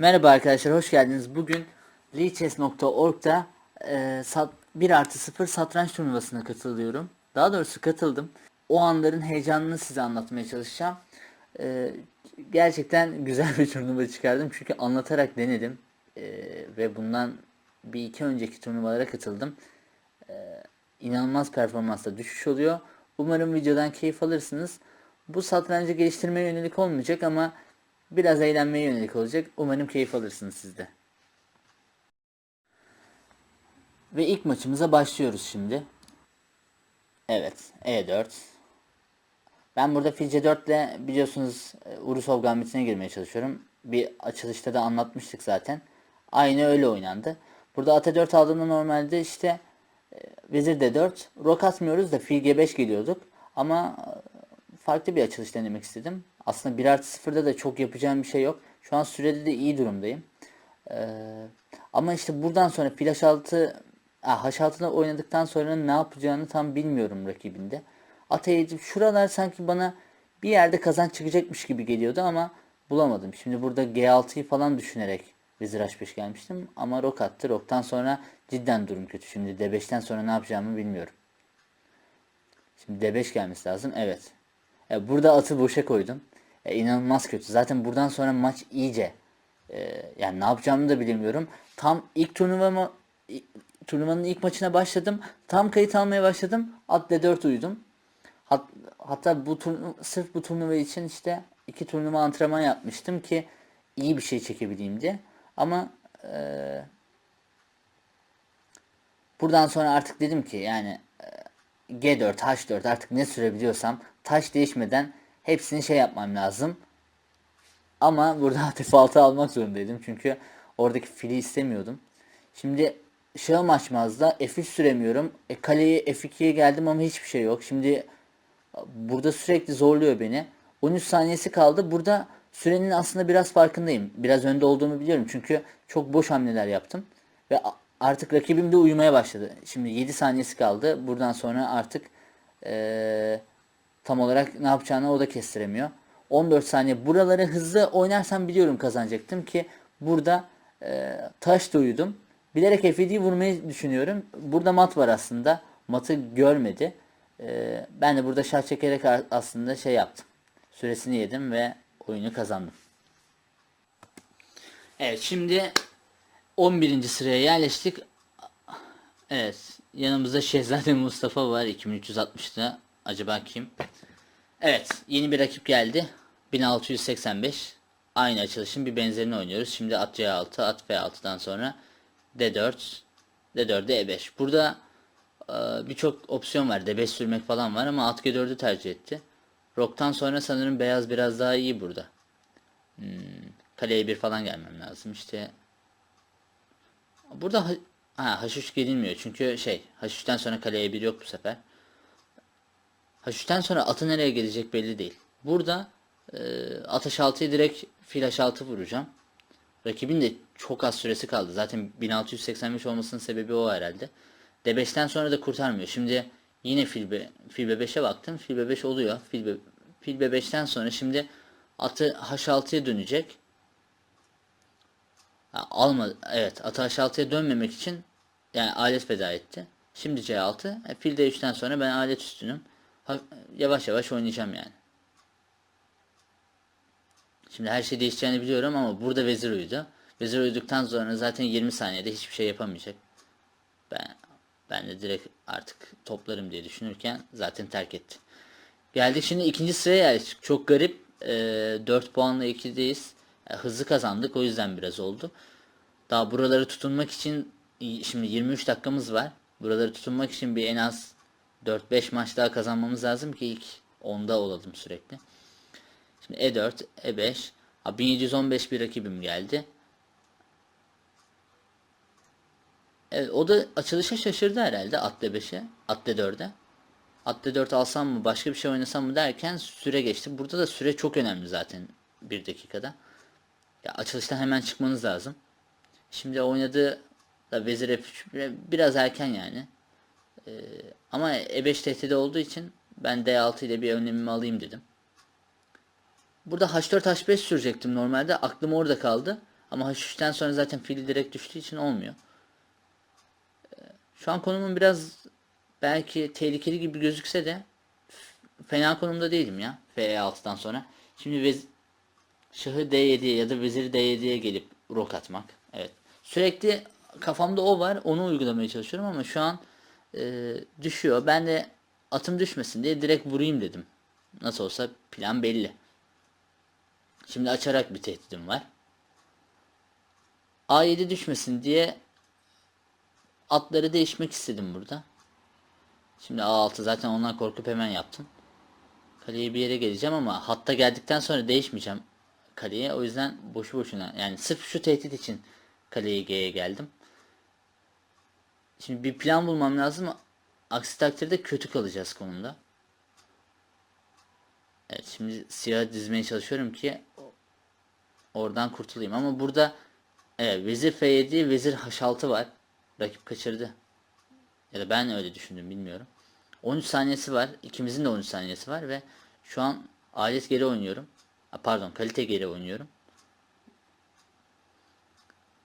Merhaba arkadaşlar, hoş geldiniz. Bugün lichess.org'da e, sat, 1 artı 0 satranç turnuvasına katılıyorum. Daha doğrusu katıldım. O anların heyecanını size anlatmaya çalışacağım. E, gerçekten güzel bir turnuva çıkardım. Çünkü anlatarak denedim. E, ve bundan bir iki önceki turnuvalara katıldım. E, inanılmaz performansta düşüş oluyor. Umarım videodan keyif alırsınız. Bu satrancı geliştirmeye yönelik olmayacak ama biraz eğlenmeye yönelik olacak. Umarım keyif alırsınız siz de. Ve ilk maçımıza başlıyoruz şimdi. Evet, E4. Ben burada fil C4 ile biliyorsunuz e, Urusov Gambit'ine girmeye çalışıyorum. Bir açılışta da anlatmıştık zaten. Aynı öyle oynandı. Burada at 4 aldığımda normalde işte e, vezir D4, rok atmıyoruz da fil G5 geliyorduk. Ama e, farklı bir açılış denemek istedim. Aslında 1 artı 0'da da çok yapacağım bir şey yok. Şu an sürede de iyi durumdayım. Ee, ama işte buradan sonra H6 ha, H6'da oynadıktan sonra ne yapacağını tam bilmiyorum rakibinde. At E7 şuralar sanki bana bir yerde kazanç çıkacakmış gibi geliyordu ama bulamadım. Şimdi burada G6'yı falan düşünerek vezir H5 gelmiştim ama rok attı. Roktan sonra cidden durum kötü. Şimdi D5'ten sonra ne yapacağımı bilmiyorum. Şimdi D5 gelmesi lazım. Evet. E, burada atı boşa koydum. E, inanılmaz kötü. Zaten buradan sonra maç iyice e, yani ne yapacağımı da bilmiyorum. Tam ilk turnuvama turnuvanın ilk maçına başladım. Tam kayıt almaya başladım. At D4 uyudum. Hat, hatta bu turnu, sırf bu turnuva için işte iki turnuva antrenman yapmıştım ki iyi bir şey çekebileyim diye. Ama e, buradan sonra artık dedim ki yani e, G4, H4 artık ne sürebiliyorsam taş değişmeden hepsini şey yapmam lazım. Ama burada F6 almak zorundaydım. Çünkü oradaki fili istemiyordum. Şimdi şahım açmazda F3 süremiyorum. E, kaleye F2'ye geldim ama hiçbir şey yok. Şimdi burada sürekli zorluyor beni. 13 saniyesi kaldı. Burada sürenin aslında biraz farkındayım. Biraz önde olduğumu biliyorum. Çünkü çok boş hamleler yaptım. Ve artık rakibim de uyumaya başladı. Şimdi 7 saniyesi kaldı. Buradan sonra artık eee, tam olarak ne yapacağını o da kestiremiyor. 14 saniye. Buraları hızlı oynarsam biliyorum kazanacaktım ki burada eee, taş da uyudum. Bilerek F7'yi vurmayı düşünüyorum. Burada mat var aslında. Matı görmedi. Eee, ben de burada şah çekerek aslında şey yaptım. Süresini yedim ve oyunu kazandım. Evet şimdi 11. sıraya yerleştik. Evet yanımızda Şehzade Mustafa var 2360'da. Acaba kim? Evet yeni bir rakip geldi. 1685. Aynı açılışın bir benzerini oynuyoruz. Şimdi at C6, at F6'dan sonra D4, D4'e E5. Burada e, birçok opsiyon var. D5 sürmek falan var ama at G4'ü tercih etti. Rok'tan sonra sanırım beyaz biraz daha iyi burada. Hmm, kaleye bir falan gelmem lazım. İşte burada ha, H3 gelinmiyor. Çünkü şey H3'ten sonra kaleye bir yok bu sefer. H3'ten sonra atı nereye gelecek belli değil. Burada e, at H6'yı direkt fil H6 vuracağım. Rakibin de çok az süresi kaldı. Zaten 1685 olmasının sebebi o herhalde. D5'ten sonra da kurtarmıyor. Şimdi yine fil, B, fil B5'e baktım. Fil B5 oluyor. Fil, B, fil B5'ten sonra şimdi atı H6'ya dönecek. Ha, alma, evet atı H6'ya dönmemek için yani alet feda etti. Şimdi C6. E, fil D3'ten sonra ben alet üstünüm. Yavaş yavaş oynayacağım yani. Şimdi her şey değişeceğini biliyorum ama burada vezir uyudu. Vezir uyuduktan sonra zaten 20 saniyede hiçbir şey yapamayacak. Ben ben de direkt artık toplarım diye düşünürken zaten terk etti. Geldik şimdi ikinci sıraya. Çok garip. E, 4 puanla 2'deyiz. E, hızlı kazandık o yüzden biraz oldu. Daha buraları tutunmak için şimdi 23 dakikamız var. Buraları tutunmak için bir en az 4-5 maç daha kazanmamız lazım ki ilk 10'da olalım sürekli. Şimdi E4, E5. Ha, 1715 bir rakibim geldi. Evet, o da açılışa şaşırdı herhalde at D5'e, at D4'e. At D4 alsam mı, başka bir şey oynasam mı derken süre geçti. Burada da süre çok önemli zaten bir dakikada. Ya açılıştan hemen çıkmanız lazım. Şimdi oynadığı da vezir F3 biraz erken yani. Ee, ama E5 tehdidi olduğu için ben D6 ile bir önlemimi alayım dedim. Burada H4 H5 sürecektim normalde. Aklım orada kaldı. Ama H3'ten sonra zaten fil direkt düştüğü için olmuyor. Ee, Şu an konumum biraz belki tehlikeli gibi gözükse de fena konumda değilim ya. F6'dan sonra. Şimdi şahı D7'ye ya da veziri D7'ye gelip rok atmak. Evet. Sürekli kafamda o var. Onu uygulamaya çalışıyorum ama şu an e, düşüyor. Ben de atım düşmesin diye direkt vurayım dedim. Nasıl olsa plan belli. Şimdi açarak bir tehdidim var. A7 düşmesin diye atları değişmek istedim burada. Şimdi A6 zaten ondan korkup hemen yaptım. Kaleye bir yere geleceğim ama hatta geldikten sonra değişmeyeceğim kaleye. O yüzden boşu boşuna yani sırf şu tehdit için kaleye G'ye geldim. Şimdi bir plan bulmam lazım. Aksi takdirde kötü kalacağız konumda. Evet şimdi siyah dizmeye çalışıyorum ki oradan kurtulayım. Ama burada evet, vezir F7, vezir H6 var. Rakip kaçırdı. Ya da ben öyle düşündüm bilmiyorum. 13 saniyesi var. İkimizin de 13 saniyesi var ve şu an alet geri oynuyorum. Pardon kalite geri oynuyorum.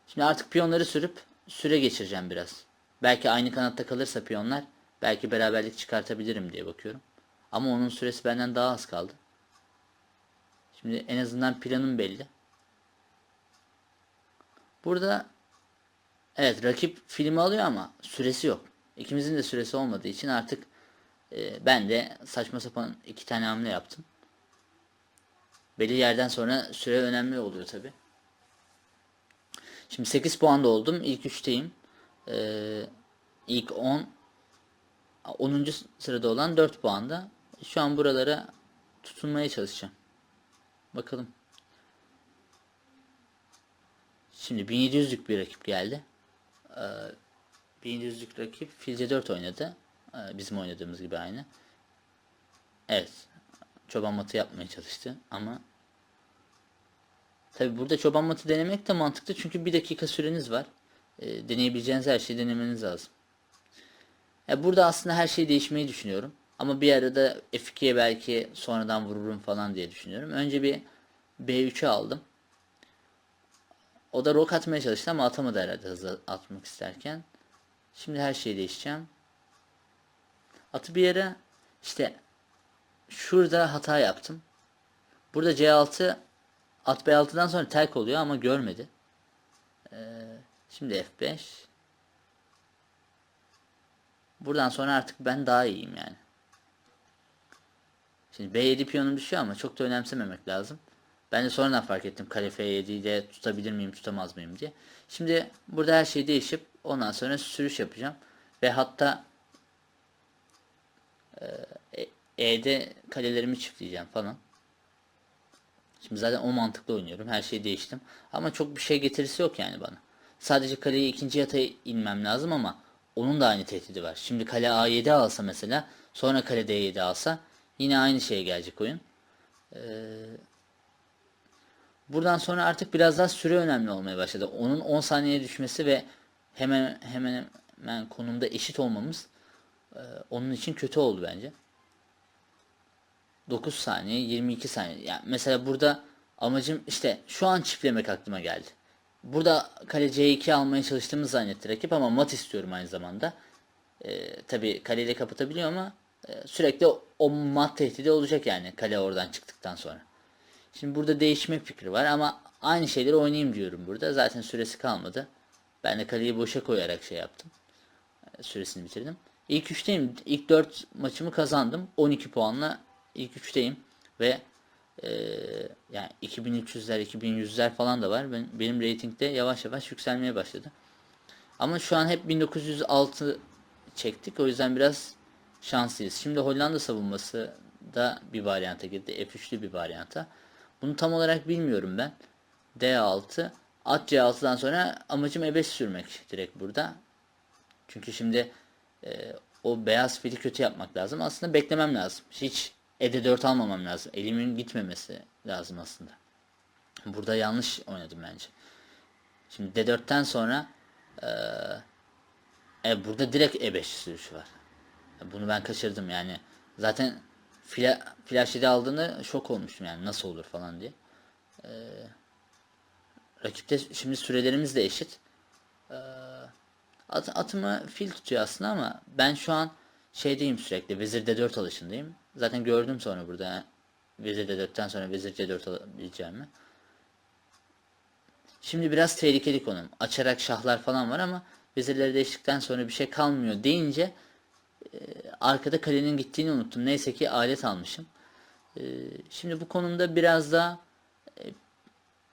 Şimdi artık piyonları sürüp süre geçireceğim biraz. Belki aynı kanatta kalırsa piyonlar belki beraberlik çıkartabilirim diye bakıyorum. Ama onun süresi benden daha az kaldı. Şimdi en azından planım belli. Burada evet rakip filmi alıyor ama süresi yok. İkimizin de süresi olmadığı için artık e, ben de saçma sapan iki tane hamle yaptım. Belli yerden sonra süre önemli oluyor tabi. Şimdi 8 puanda oldum. İlk 3'teyim. Ee, ilk 10 10. sırada olan 4 puanda. Şu an buralara tutunmaya çalışacağım. Bakalım. Şimdi 1700'lük bir rakip geldi. Ee, 1700'lük rakip filce 4 oynadı. Ee, bizim oynadığımız gibi aynı. Evet. Çoban matı yapmaya çalıştı ama Tabi burada çoban matı denemek de mantıklı çünkü bir dakika süreniz var. E, deneyebileceğiniz her şeyi denemeniz lazım. E, burada aslında her şey değişmeyi düşünüyorum. Ama bir arada F2'ye belki sonradan vururum falan diye düşünüyorum. Önce bir B3'ü aldım. O da rok atmaya çalıştı ama atamadı herhalde hızlı atmak isterken. Şimdi her şeyi değişeceğim. Atı bir yere işte şurada hata yaptım. Burada C6 At B6'dan sonra terk oluyor ama görmedi. Ee, şimdi F5. Buradan sonra artık ben daha iyiyim yani. Şimdi B7 piyonum düşüyor ama çok da önemsememek lazım. Ben de sonradan fark ettim kale F7 ile tutabilir miyim tutamaz mıyım diye. Şimdi burada her şey değişip ondan sonra sürüş yapacağım. Ve hatta e, E'de kalelerimi çiftleyeceğim falan. Şimdi zaten o mantıkla oynuyorum. Her şeyi değiştim. Ama çok bir şey getirisi yok yani bana. Sadece kaleyi ikinci yataya inmem lazım ama onun da aynı tehdidi var. Şimdi kale A7 alsa mesela sonra kale D7 alsa yine aynı şeye gelecek oyun. Ee, buradan sonra artık biraz daha süre önemli olmaya başladı. Onun 10 saniyeye düşmesi ve hemen hemen hemen konumda eşit olmamız e, onun için kötü oldu bence. 9 saniye 22 saniye. Yani mesela burada amacım işte şu an çiftlemek aklıma geldi. Burada kale C2 almaya çalıştığımı zannetti rakip ama mat istiyorum aynı zamanda. Ee, Tabi kaleyle kapatabiliyor ama e, sürekli o mat tehdidi olacak yani kale oradan çıktıktan sonra. Şimdi burada değişme fikri var ama aynı şeyleri oynayayım diyorum burada. Zaten süresi kalmadı. Ben de kaleyi boşa koyarak şey yaptım. E, süresini bitirdim. İlk 3'teyim. İlk 4 maçımı kazandım. 12 puanla ilk üçteyim ve e, yani 2300'ler 2100'ler falan da var. Ben, benim reytingde yavaş yavaş yükselmeye başladı. Ama şu an hep 1906 çektik. O yüzden biraz şanslıyız. Şimdi Hollanda savunması da bir varyanta girdi. F3'lü bir varyanta. Bunu tam olarak bilmiyorum ben. D6 At C6'dan sonra amacım E5 sürmek direkt burada. Çünkü şimdi e, o beyaz fili kötü yapmak lazım. Aslında beklemem lazım. Hiç Ede 4 almamam lazım. Elimin gitmemesi lazım aslında. Burada yanlış oynadım bence. Şimdi D4'ten sonra ee, e, burada direkt E5 sürüşü var. Bunu ben kaçırdım yani. Zaten fla, flash 7 aldığında şok olmuştum yani nasıl olur falan diye. Ee, Rakipte şimdi sürelerimiz de eşit. Ee, at, atımı fil tutuyor aslında ama ben şu an şeydeyim sürekli. Vezir D4 alışındayım. Zaten gördüm sonra burada Vezir D4'ten sonra Vezir C4 alabileceğimi. Şimdi biraz tehlikeli konum. Açarak şahlar falan var ama vezirleri değiştikten sonra bir şey kalmıyor deyince e, arkada kalenin gittiğini unuttum. Neyse ki alet almışım. E, şimdi bu konumda biraz daha e,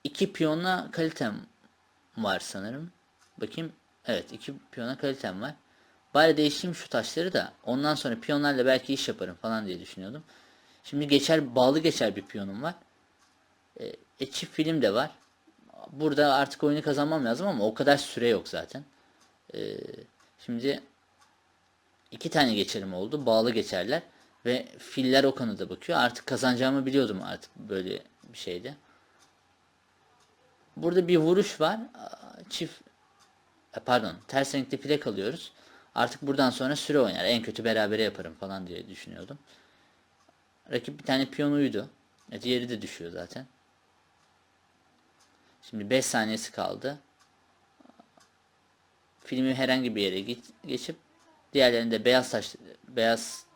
iki piyonla kalitem var sanırım. Bakayım. Evet iki piyona kalitem var. Bari değiştireyim şu taşları da ondan sonra piyonlarla belki iş yaparım falan diye düşünüyordum. Şimdi geçer bağlı geçer bir piyonum var. E, e, çift film de var. Burada artık oyunu kazanmam lazım ama o kadar süre yok zaten. E, şimdi iki tane geçerim oldu. Bağlı geçerler. Ve filler o kanıda bakıyor. Artık kazanacağımı biliyordum artık böyle bir şeyde. Burada bir vuruş var. Çift e, pardon ters renkli file kalıyoruz. Artık buradan sonra süre oynar. En kötü berabere yaparım falan diye düşünüyordum. Rakip bir tane piyon uydu. E, diğeri de düşüyor zaten. Şimdi 5 saniyesi kaldı. Filmi herhangi bir yere git, geçip diğerlerini de beyaz taş beyaz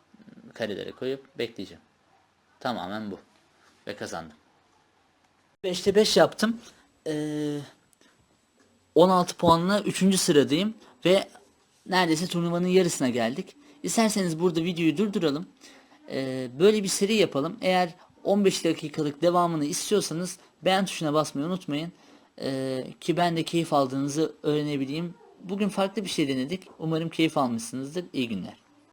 karelere koyup bekleyeceğim. Tamamen bu. Ve kazandım. 5'te 5 yaptım. Ee, 16 puanla 3. sıradayım ve neredeyse turnuvanın yarısına geldik. İsterseniz burada videoyu durduralım. Ee, böyle bir seri yapalım. Eğer 15 dakikalık devamını istiyorsanız beğen tuşuna basmayı unutmayın. Ee, ki ben de keyif aldığınızı öğrenebileyim. Bugün farklı bir şey denedik. Umarım keyif almışsınızdır. İyi günler.